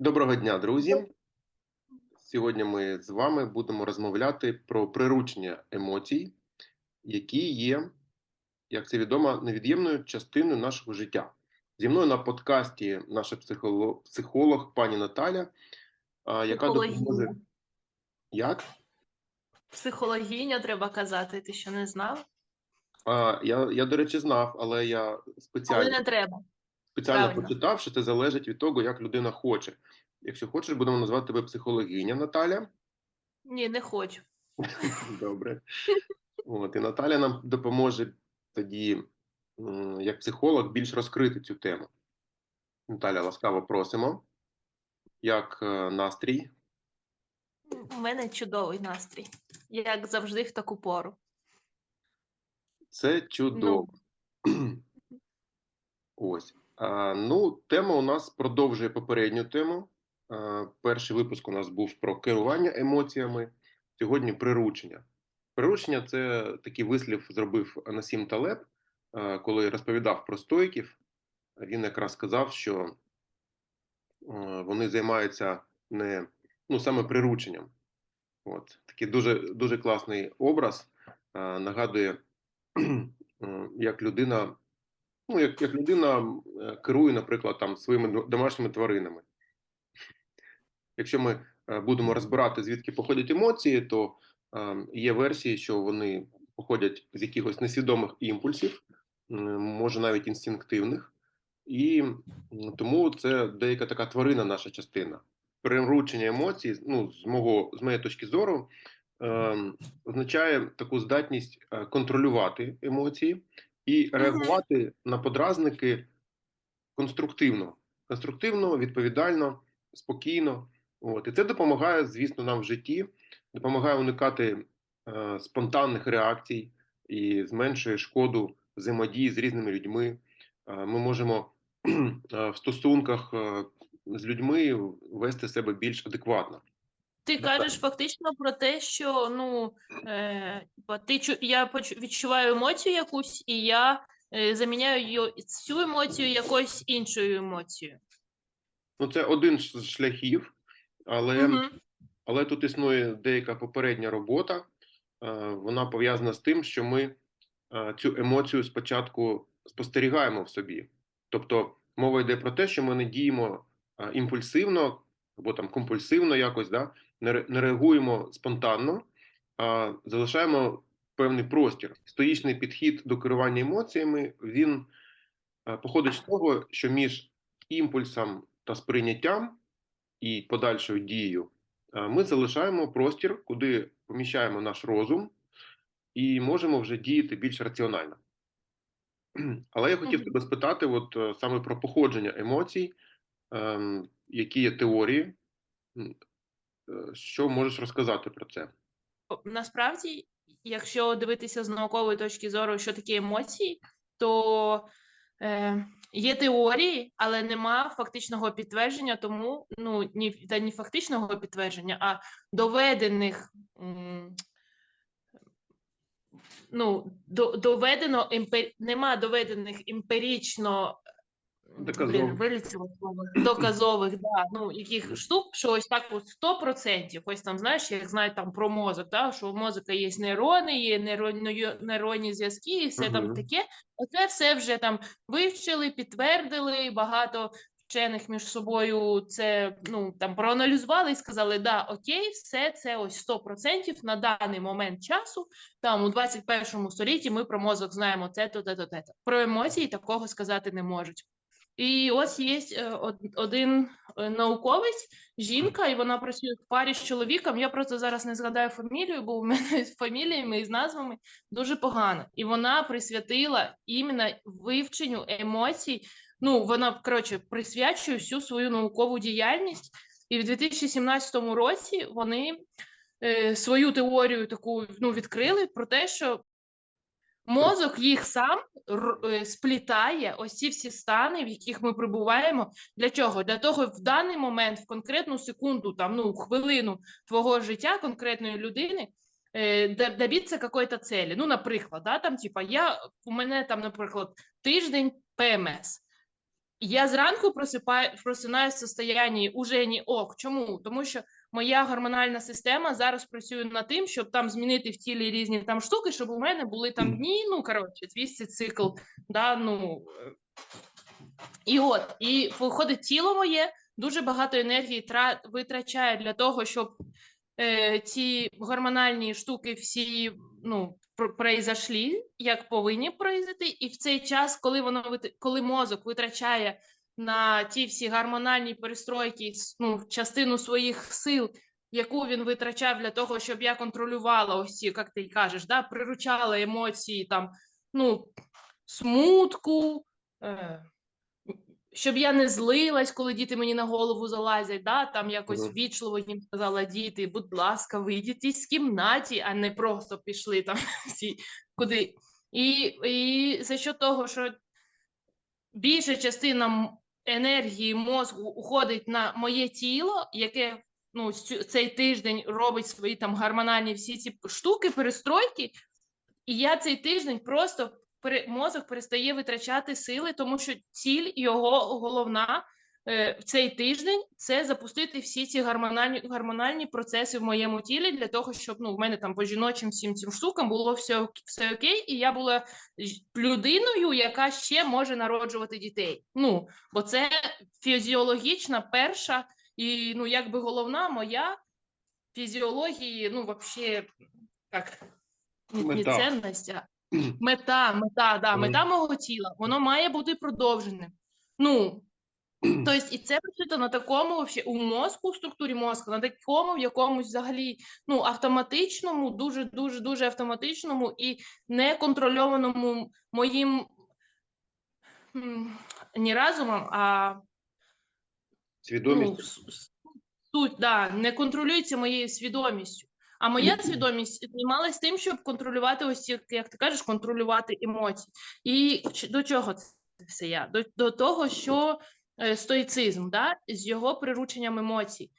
Доброго дня, друзі. Сьогодні ми з вами будемо розмовляти про приручення емоцій, які є, як це відомо, невід'ємною частиною нашого життя. Зі мною на подкасті наша психолог, психолог пані Наталя, яка допоможе. Як? Психологиня треба казати, ти що не знав? А, я, я, до речі, знав, але я Але спеціально, не треба. Спеціально правильно. почитав, що це залежить від того, як людина хоче. Якщо хочеш, будемо називати тебе психологиня Наталя. Ні, не хочу. Добре. От, і Наталя нам допоможе тоді, як психолог, більш розкрити цю тему. Наталя, ласкаво просимо. Як е, настрій? У мене чудовий настрій, як завжди в таку пору. Це чудово. Ось. Ну, тема у нас продовжує попередню тему. Перший випуск у нас був про керування емоціями. Сьогодні приручення. Приручення це такий вислів зробив Насім Талеб, коли розповідав про стоїків. Він якраз сказав, що вони займаються не ну, саме прирученням. От такий дуже, дуже класний образ. Нагадує, як людина ну, як, як людина е, керує, наприклад, там своїми домашніми тваринами. Якщо ми е, будемо розбирати, звідки походять емоції, то е, є версії, що вони походять з якихось несвідомих імпульсів, може навіть інстинктивних, і тому це деяка така тварина, наша частина. Приручення емоцій, ну, з мого з моєї точки зору, е, означає таку здатність контролювати емоції і реагувати на подразники конструктивно, конструктивно, відповідально, спокійно. От. І це допомагає, звісно, нам в житті, допомагає уникати е, спонтанних реакцій і зменшує шкоду взаємодії з різними людьми. Е, ми можемо е, в стосунках е, з людьми вести себе більш адекватно. Ти кажеш фактично про те, що ну е, ти чу- я відчуваю емоцію якусь, і я е, заміняю її, цю емоцію якоюсь іншою емоцією. Ну, це один з шляхів, але Мгм. Але тут існує деяка попередня робота. е, Вона пов'язана з тим, що ми е, цю емоцію спочатку спостерігаємо в собі. Тобто мова йде про те, що ми не діємо е, імпульсивно або там компульсивно якось, да? Не реагуємо спонтанно, а залишаємо певний простір. Стоїчний підхід до керування емоціями він е, походить з того, що між імпульсом та сприйняттям і подальшою дією е, ми залишаємо простір, куди поміщаємо наш розум, і можемо вже діяти більш раціонально. Але я хотів тебе спитати, от е, саме про походження емоцій, ем, які є теорії, що можеш розказати про це? Насправді, якщо дивитися з наукової точки зору, що таке емоції, то е, є теорії, але нема фактичного підтвердження, тому ну ні та ні фактичного підтвердження, а доведених. м, Ну, до, доведено емпі... нема доведених емпірично м, Доказових. блін, вилетіло слово, доказових, да, ну, яких штук, що ось так от 100%, ось там, знаєш, як знають там про мозок, да, що у мозка є нейрони, є нейронні, нейронні зв'язки, і все там таке. Оце все вже там вивчили, підтвердили, багато вчених між собою це ну там проаналізували і сказали, да, окей, все це ось 100% на даний момент часу. Там у 21 столітті ми про мозок знаємо це, то, те, то, те. Про емоції такого сказати не можуть. І ось є один е, науковець, жінка, і вона працює в парі з чоловіком. Я просто зараз не згадаю фамілію, бо у мене з фаміліями і з назвами дуже погано. І вона присвятила іменно вивченню емоцій. Ну, вона коротше присвячує всю свою наукову діяльність. І в 2017 році вони е, свою теорію таку ну, відкрили про те, що мозок їх сам е, сплітає ось ці всі стани, в яких ми прибуваємо. Для чого? Для того, в даний момент, в конкретну секунду, там ну хвилину твого життя конкретної людини. добитися якоїсь цілі. Ну, наприклад, да, там, типа, я, у мене там, наприклад, тиждень ПМС. Я зранку просипаю, просинаюсь в состоянні уже не ок. Чому? Тому що моя гормональна система зараз працює над тим, щоб там змінити в тілі різні там штуки, щоб у мене були там дні, ну коротше, твій цей цикл, да, ну. І от, і виходить, тіло моє дуже багато енергії тра- витрачає для того, щоб е, ці гормональні штуки всі ну, произошли, як повинні произойти, і в цей час, коли воно коли мозок витрачає на ті всі гормональні перестройки ну, частину своїх сил, яку він витрачав для того, щоб я контролювала ось ці, як ти кажеш, да, приручала емоції там, ну, смутку. Е, щоб я не злилась, коли діти мені на голову залазять, да, там якось Мгм. вічливо їм сказала діти, будь ласка, вийдіть із кімнаті, а не просто пішли там всі куди. І, і за що того, що більша частина енергії мозку уходить на моє тіло, яке ну, цей тиждень робить свої там гормональні всі ці штуки, перестройки, і я цей тиждень просто мозок перестає витрачати сили, тому що ціль його головна е, в цей тиждень це запустити всі ці гормональні, гормональні процеси в моєму тілі для того, щоб ну, в мене там по жіночим всім цим штукам було все, все окей, і я була людиною, яка ще може народжувати дітей. Ну, бо це фізіологічна перша і ну, якби головна моя фізіології, ну, взагалі, як не, не цінність, а мета, мета, да, мета мого тіла, воно має бути продовженим. Ну, тобто, і це пришито на такому вообще, у мозку, в структурі мозку, на такому в якомусь взагалі ну, автоматичному, дуже, дуже, дуже автоматичному і неконтрольованому моїм не разумом, а ну, Свідомість. с- с- суть, да, не контролюється моєю свідомістю. А моя свідомість займалась тим, щоб контролювати ось як ти кажеш, контролювати емоції. І до чого це все я? До, до того, що е, стоїцизм, да, з його прирученням емоцій.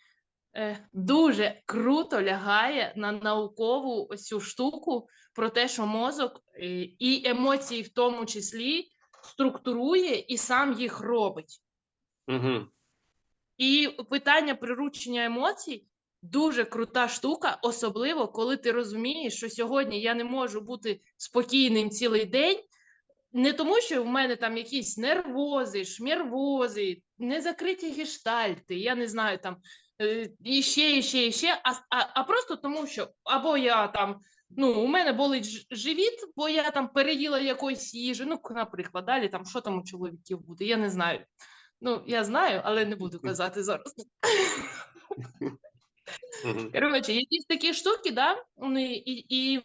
Е, дуже круто лягає на наукову ось цю штуку про те, що мозок е, і емоції в тому числі структурує і сам їх робить. Угу. І питання приручення емоцій дуже крута штука, особливо коли ти розумієш, що сьогодні я не можу бути спокійним цілий день. Не тому, що в мене там якісь нервози, шмірвози, незакриті гештальти, я не знаю там е, і ще, і ще, і ще, а, а, а просто тому, що або я там, ну, у мене болить живіт, бо я там переїла якоїсь їжі, ну, наприклад, далі там, що там у чоловіків буде, я не знаю. Ну, я знаю, але не буду казати зараз. Коротше, якісь такі штуки, да? і, і,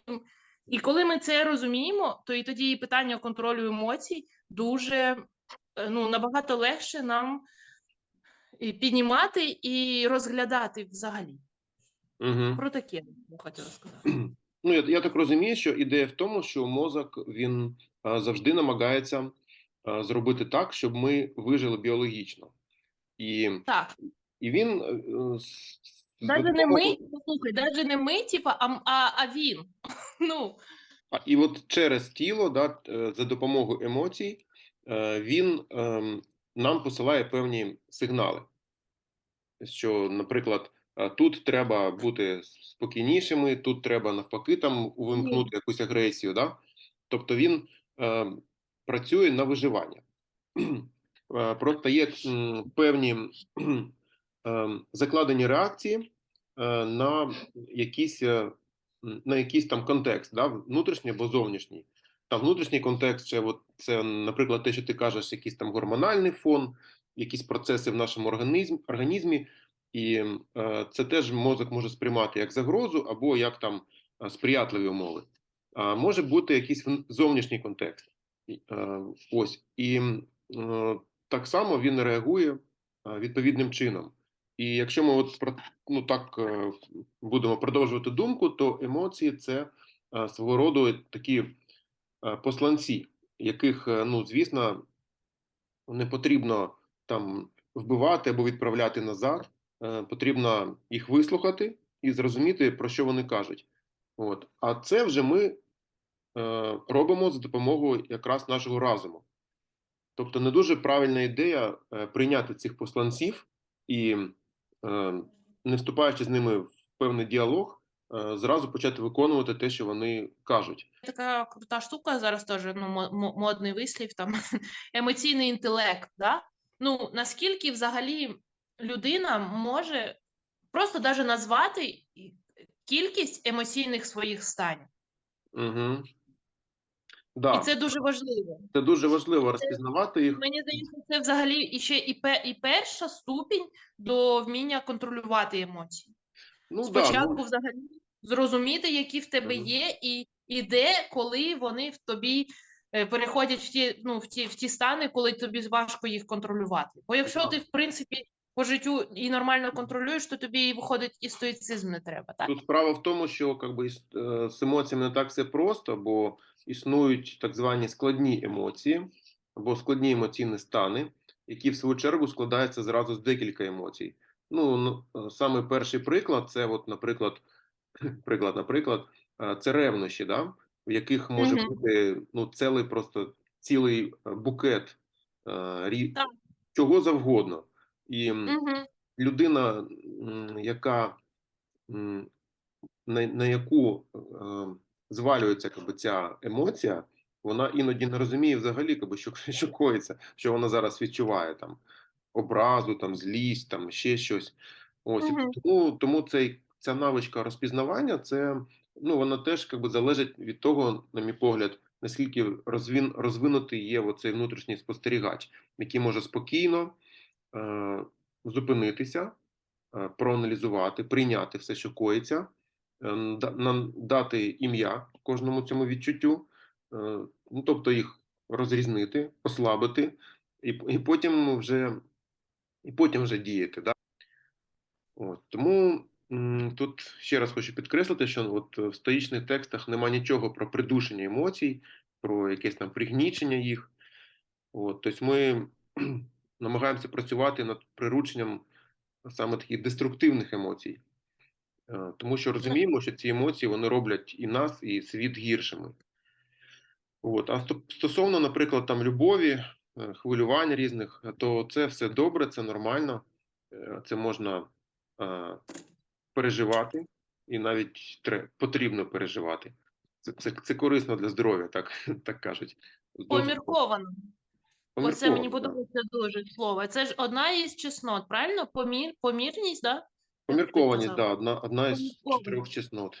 і коли ми це розуміємо, то і тоді питання контролю емоцій дуже е, ну, набагато легше нам піднімати і розглядати взагалі. Угу. Про таке я хотіла сказати. Ну, я, я так розумію, що ідея в тому, що мозок він а, завжди намагається а, зробити так, щоб ми вижили біологічно. І, Так, і він е, е, з навіть не ми, допомогою- послухай, навіть не ми, типа, а, а, а він. Ну, А, І от через тіло, да, е, за допомогою емоцій, е, він ем, нам посилає певні сигнали. Що, наприклад, е, тут треба бути спокійнішими, тут треба навпаки там увімкнути якусь агресію. Да? Тобто він е, працює на виживання. Просто є певні закладені реакції е, на якісь е, на якийсь там контекст, да, внутрішній або зовнішній. Там внутрішній контекст, це, от, це, наприклад, те, що ти кажеш, якийсь там гормональний фон, якісь процеси в нашому організмі, організмі і е, це теж мозок може сприймати як загрозу або як там е, сприятливі умови. А може бути якийсь зовнішній контекст. Е, Ось. І е, так само він реагує відповідним чином. І якщо ми от ну так е, будемо продовжувати думку, то емоції це е, свого роду такі е, посланці, яких, ну звісно, не потрібно там вбивати або відправляти назад. Потрібно їх вислухати і зрозуміти, про що вони кажуть. От. А це вже ми робимо за допомогою якраз нашого разуму. Тобто, не дуже правильна ідея прийняти цих посланців і, не вступаючи з ними в певний діалог, е, зразу почати виконувати те, що вони кажуть. Така крута штука зараз теж ну, мо- мо- модний вислів, там емоційний інтелект. Да? Ну, наскільки взагалі людина може просто даже назвати кількість емоційних своїх станів. Угу. Да, І це дуже важливо. це дуже важливо розпізнавати їх. Мені здається, це взагалі і ще і, пе, і перша ступінь до вміння контролювати емоції. Ну, да, Спочатку ну, взагалі зрозуміти, які в тебе є, і, і де, коли вони в тобі е, переходять в ті, ну, в ті, в ті стани, коли тобі важко їх контролювати. Бо якщо ти, в принципі, по життю і нормально контролюєш, то тобі і виходить і стоїцизм не треба, так? Тут справа в тому, що как би, е, з емоціями не так все просто, бо існують так звані складні емоції або складні емоційні стани, які в свою чергу складаються зразу з декілька емоцій. Ну, ну, е, саме перший приклад це, от, наприклад, приклад, наприклад, е, це ревнощі, да? в яких може Мгм. бути ну, цілий просто цілий е, букет рі- Так. чого завгодно. І Угу. людина, яка на, на яку звалюється якби, ця емоція, вона іноді не розуміє взагалі, якби, що, що коїться, що вона зараз відчуває там образу, там злість, там ще щось. Ось Мгм. тому, тому цей, ця навичка розпізнавання, це ну вона теж якби залежить від того, на мій погляд, наскільки розвін, розвинутий є оцей внутрішній спостерігач, який може спокійно е, зупинитися, е, проаналізувати, прийняти все, що коїться, нам дати ім'я кожному цьому відчуттю, е, ну, тобто їх розрізнити, послабити, і, і потім вже і потім вже діяти. Да? От, тому тут ще раз хочу підкреслити, що от в стоїчних текстах нема нічого про придушення емоцій, про якесь там пригнічення їх. От, тобто ми намагаємося працювати над прирученням саме таких деструктивних емоцій, тому що розуміємо, що ці емоції вони роблять і нас, і світ гіршими. От. А стосовно, наприклад, там любові, е, хвилювань різних, е, то це все добре, це нормально, е, це можна е, переживати, і навіть тре- потрібно переживати. Це, це, це корисно для здоров'я, так, так кажуть. Досить Помірковано. Оце мені подобається дуже слово. Це ж одна із чеснот, правильно? Помір, помірність, да? Поміркованість, да, одна, одна із Поміркованість. чотирьох чеснот.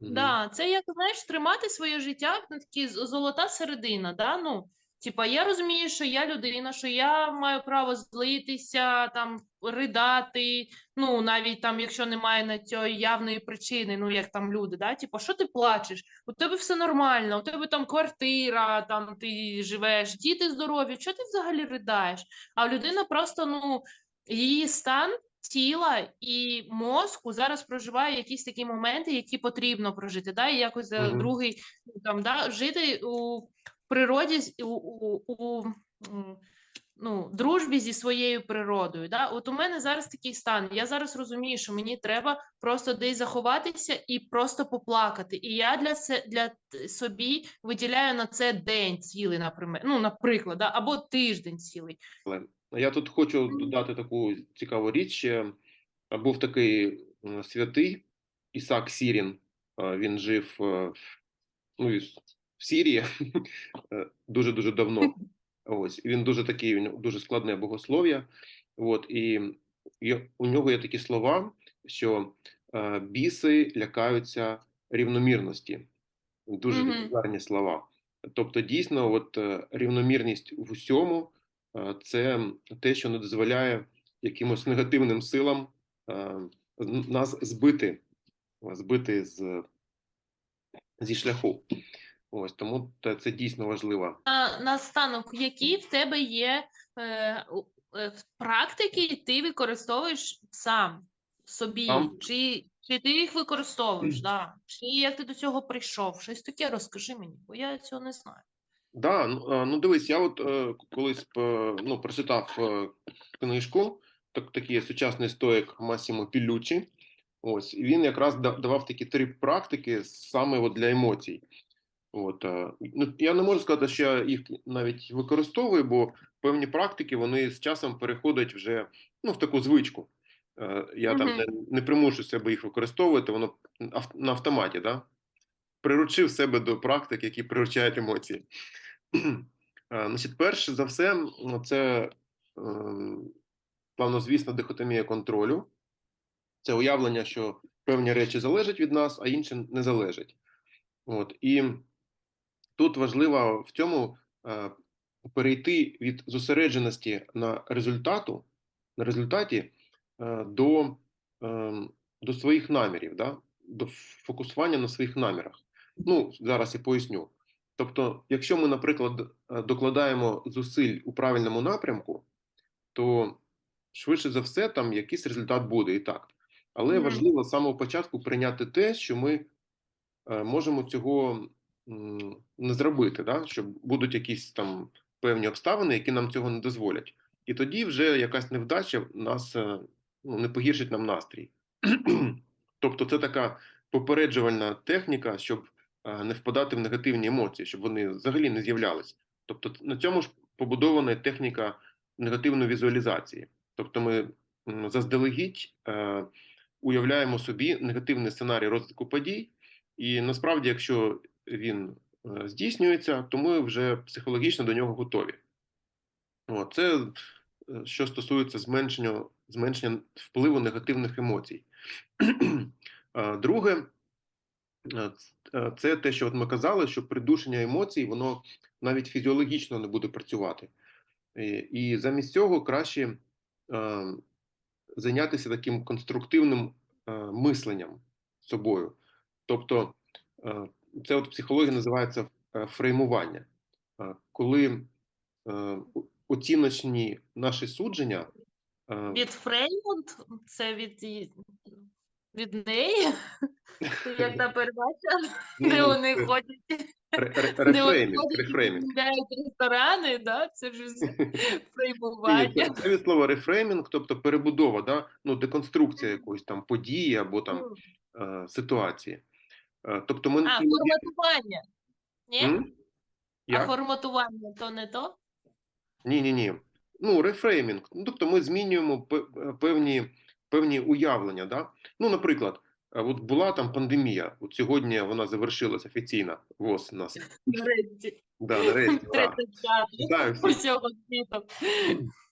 Мгм. Да, це як знаєш, тримати своє життя на такі з- золота середина. Да? Ну, типа, я розумію, що я людина, що я маю право злитися, там ридати. Ну, навіть там, якщо немає на цієї явної причини, ну як там люди, да? Типа, що ти плачеш? У тебе все нормально, у тебе там квартира, там ти живеш, діти здорові. Що ти взагалі ридаєш? А людина просто, ну, її стан тіла і мозку зараз проживає якісь такі моменти, які потрібно прожити, да, і якось е, Мгм. другий там, да, жити у природі, у, у, у ну, дружбі зі своєю природою. Да? От у мене зараз такий стан. Я зараз розумію, що мені треба просто десь заховатися і просто поплакати. І я для це для собі виділяю на це день цілий, наприклад, ну, наприклад, да? або тиждень цілий. Я тут хочу додати таку цікаву річ. Був такий святий Ісак Сірін. Він жив е, в- ну, в Сірії дуже дуже давно. Ось він дуже такий, дуже складне богослов'я. От і у нього є такі слова, що е, біси лякаються рівномірності. Дуже гарні слова. Тобто, дійсно, от е, рівномірність в усьому це те, що не дозволяє якимось негативним силам е, нас збити, збити з, зі шляху. Ось тому це дійсно важливо. На, наостанок, які в тебе є е, е, практики, ти використовуєш сам собі, Сам? чи, чи ти їх використовуєш, да? чи як ти до цього прийшов? Щось таке розкажи мені, бо я цього не знаю. Да, ну, ну дивись, я от е, колись ну, прочитав е, книжку, так, такий сучасний стоїк Масімо Пілючі. Ось, і він якраз давав такі три практики саме от для емоцій. От, е, ну, я не можу сказати, що я їх навіть використовую, бо певні практики вони з часом переходять вже ну, в таку звичку. Я там не, не примушую себе їх використовувати, воно на автоматі, да? Приручив себе до практик, які приручають емоції. Е, Значить, перше за все, ну, це ем, плавнозвісна дихотомія контролю. Це уявлення, що певні речі залежать від нас, а інші не залежать. От. І тут важливо в цьому е, перейти від зосередженості на результату, на результаті е, до, е, до своїх намірів, да? до фокусування на своїх намірах. Ну, зараз я поясню. Тобто, якщо ми, наприклад, е, докладаємо зусиль у правильному напрямку, то швидше за все там якийсь результат буде і так. Але Мгм. важливо з самого початку прийняти те, що ми е, можемо цього не зробити, да? що будуть якісь там певні обставини, які нам цього не дозволять. І тоді вже якась невдача нас е, ну, не погіршить нам настрій. тобто, це така попереджувальна техніка, щоб не впадати в негативні емоції, щоб вони взагалі не з'являлись. Тобто, на цьому ж побудована техніка негативної візуалізації. Тобто, ми заздалегідь е, уявляємо собі негативний сценарій розвитку подій, і насправді, якщо він е, здійснюється, то ми вже психологічно до нього готові. От, це е, що стосується зменшення, зменшення впливу негативних емоцій. Е, Друге, е, е, це те, що от ми казали, що придушення емоцій, воно навіть фізіологічно не буде працювати. І, і замість цього краще е, зайнятися таким конструктивним е, мисленням собою. Тобто, е, це от в психології називається е, фреймування. Е, коли е, оціночні наші судження е, Від Фреймунд, це від, від неї, як та передача, де вони ходять, рефреймінг, рефреймінг. ресторани, да? це вже ні, фреймування. це, від слова рефреймінг, тобто перебудова, да? ну, деконструкція якоїсь там події або там е, ситуації. Е, тобто ми А, форматування. Ні? А Як? форматування то не то? Ні, ні, ні. Ну, рефреймінг. Ну, тобто ми змінюємо пе- певні, певні уявлення. Да? Ну, наприклад, е, от була там пандемія. От сьогодні вона завершилась офіційно. ВОЗ у нас. Нарешті. Да, нарешті. Да. 35 Вітаю всіх. усього світу.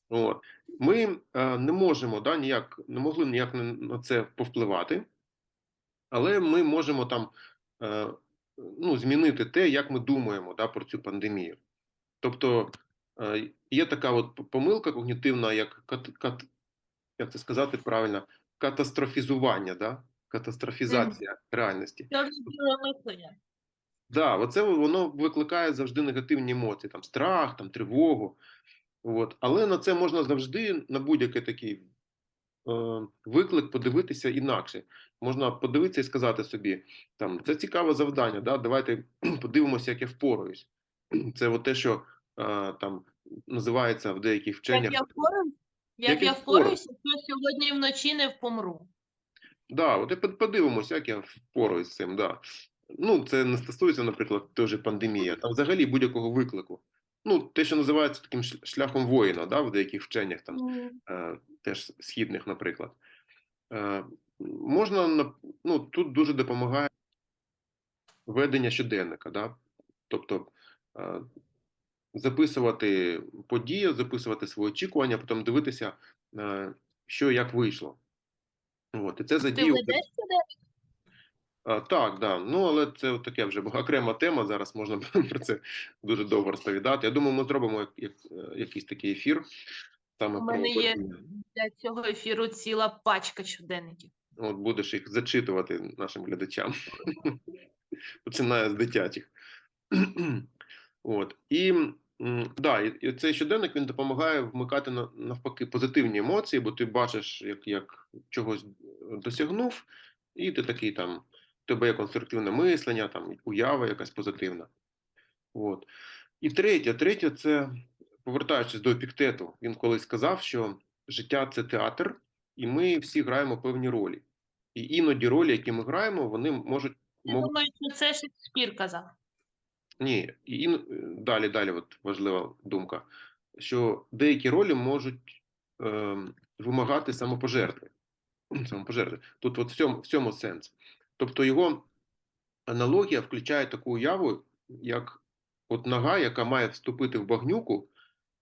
От. Ми е, не можемо, да, ніяк, не могли ніяк на, на це повпливати, але ми можемо там е, ну, змінити те, як ми думаємо да, про цю пандемію. Тобто е, є така от помилка когнітивна, як кат, кат, як це сказати правильно, катастрофізування, да? катастрофізація реальності. Чорно-біле мислення. Да, оце воно викликає завжди негативні емоції, там страх, там тривогу. От. Але на це можна завжди на будь-який такий е, виклик подивитися інакше. Можна подивитися і сказати собі, там це цікаве завдання. Да? Давайте подивимося, як я впораюсь. Це от те, що е, там називається в деяких вченнях. Як я впораюсь, як Як я впораюся, що сьогодні вночі не помру. Да, от подивимося, як я впораюсь з цим. Да. Ну, це не стосується, наприклад, же пандемії, там взагалі будь-якого виклику. Ну, те, що називається таким шляхом воїна, да, в деяких вченнях там. е, теж східних, наприклад. Е, можна ну, тут дуже допомагає ведення щоденника, да? тобто е, записувати події, записувати свої очікування, потім дивитися, е, що як вийшло. От, і це Ти ведеш? А, так, да. Ну, але це таке вже окрема тема. Зараз можна про це дуже довго розповідати. Я думаю, ми зробимо як, як, е, якийсь такий ефір. Саме У про мене є для цього ефіру ціла пачка щоденників. От будеш їх зачитувати нашим глядачам. Починає з дитячих. От. І, да, і, цей щоденник він допомагає вмикати на- навпаки позитивні емоції, бо ти бачиш, як, як чогось досягнув, і ти такий там, тебе є конструктивне мислення, там уява якась позитивна. От. І третє, третє, це повертаючись до епіктету, він колись сказав, що життя це театр, і ми всі граємо певні ролі. І іноді ролі, які ми граємо, вони можуть Я можуть думаю, що це Шекспір казав. Ні, і далі, далі, от важлива думка, що деякі ролі можуть ем, вимагати самопожертви. Самопожертви. Тут от в цьому, в цьому сенс. Тобто його аналогія включає таку уяву, як от нога, яка має вступити в багнюку,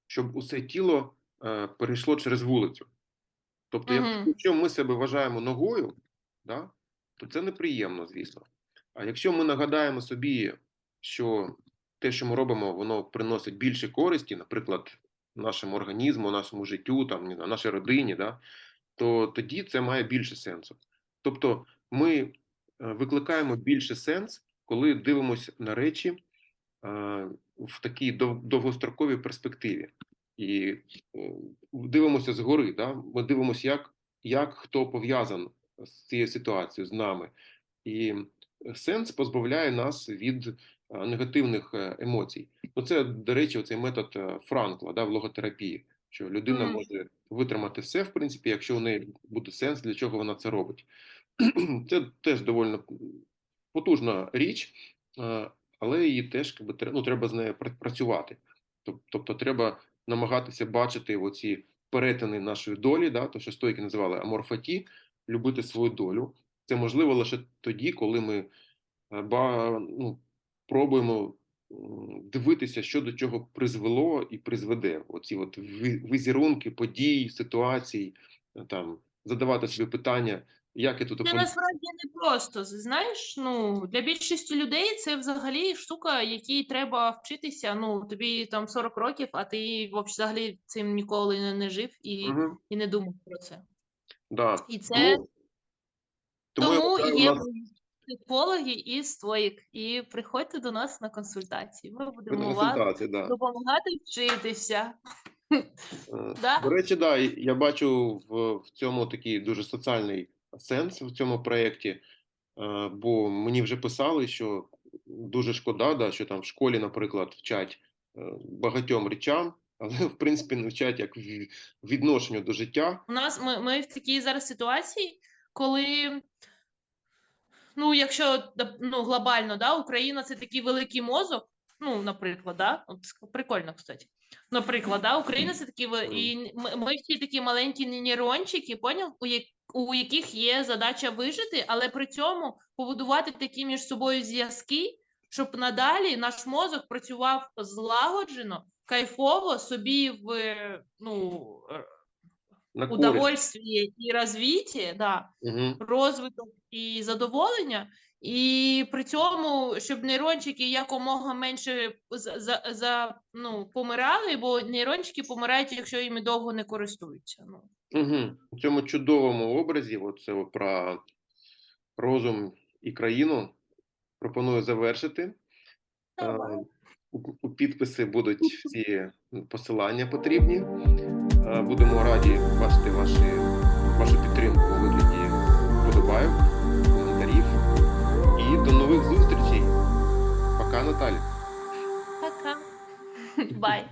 щоб усе тіло е, перейшло через вулицю. Тобто, Мгм. якщо ми себе вважаємо ногою, да, то це неприємно, звісно. А якщо ми нагадаємо собі, що те, що ми робимо, воно приносить більше користі, наприклад, нашому організму, нашому життю, там, не знаю, нашій родині, да, то тоді це має більше сенсу. Тобто ми е, викликаємо більше сенс, коли дивимося на речі е, в такій дов- довгостроковій перспективі. І е, дивимося згори, да? ми дивимося, як, як хто пов'язан з цією ситуацією, з нами. І сенс позбавляє нас від негативних е, емоцій. Ну, це, до речі, цей метод е, Франкла да, в логотерапії, що людина Мгм. може витримати все, в принципі, якщо у неї буде сенс, для чого вона це робить. Це теж доволі потужна річ, е, але її теж ну, треба з нею працювати. Тобто треба намагатися бачити оці перетини нашої долі, да, то що стойки називали аморфаті, любити свою долю. Це можливо лише тоді, коли ми е, ба, ну, пробуємо дивитися, що до чого призвело і призведе. Оці от ви- візерунки подій, ситуацій, е, там, задавати собі питання, як я тут Це насправді не просто. Знаєш, ну для більшості людей це взагалі штука, якій треба вчитися. Ну тобі там 40 років, а ти взагалі цим ніколи не, не жив і, Мгм. і не думав про це. Да. І це Тому, тому, тому є нас психологи і стоїк. І приходьте до нас на консультації. Ми будемо вам да. допомагати вчитися. Е, Да? До речі, да, я бачу в, в цьому такий дуже соціальний сенс в цьому проєкті, е, бо мені вже писали, що дуже шкода, да, що там в школі, наприклад, вчать е, багатьом речам, але в принципі не вчать як в- відношенню до життя. У нас ми, ми в такій зараз ситуації, коли, ну, якщо ну, глобально, да, Україна це такий великий мозок. Ну, наприклад, да? От прикольно, кстати. Наприклад, да, Україна це такі і ми, всі такі маленькі нейрончики, поняв, у, як, у яких є задача вижити, але при цьому побудувати такі між собою зв'язки, щоб надалі наш мозок працював злагоджено, кайфово собі в ну, На удовольствие і розвиття, да, Угу. розвиток і задоволення, і при цьому, щоб нейрончики якомога менше за, за, за, ну, помирали, бо нейрончики помирають, якщо іми довго не користуються. Ну. Угу. У цьому чудовому образі, оце про розум і країну, пропоную завершити. Е, Давай. У, у підписи будуть всі посилання потрібні. Е, Будемо раді бачити ваші, вашу підтримку у вигляді вподобайок, коментарів. І до нових зустрічей. Пока, Наталі. Пока. Бай.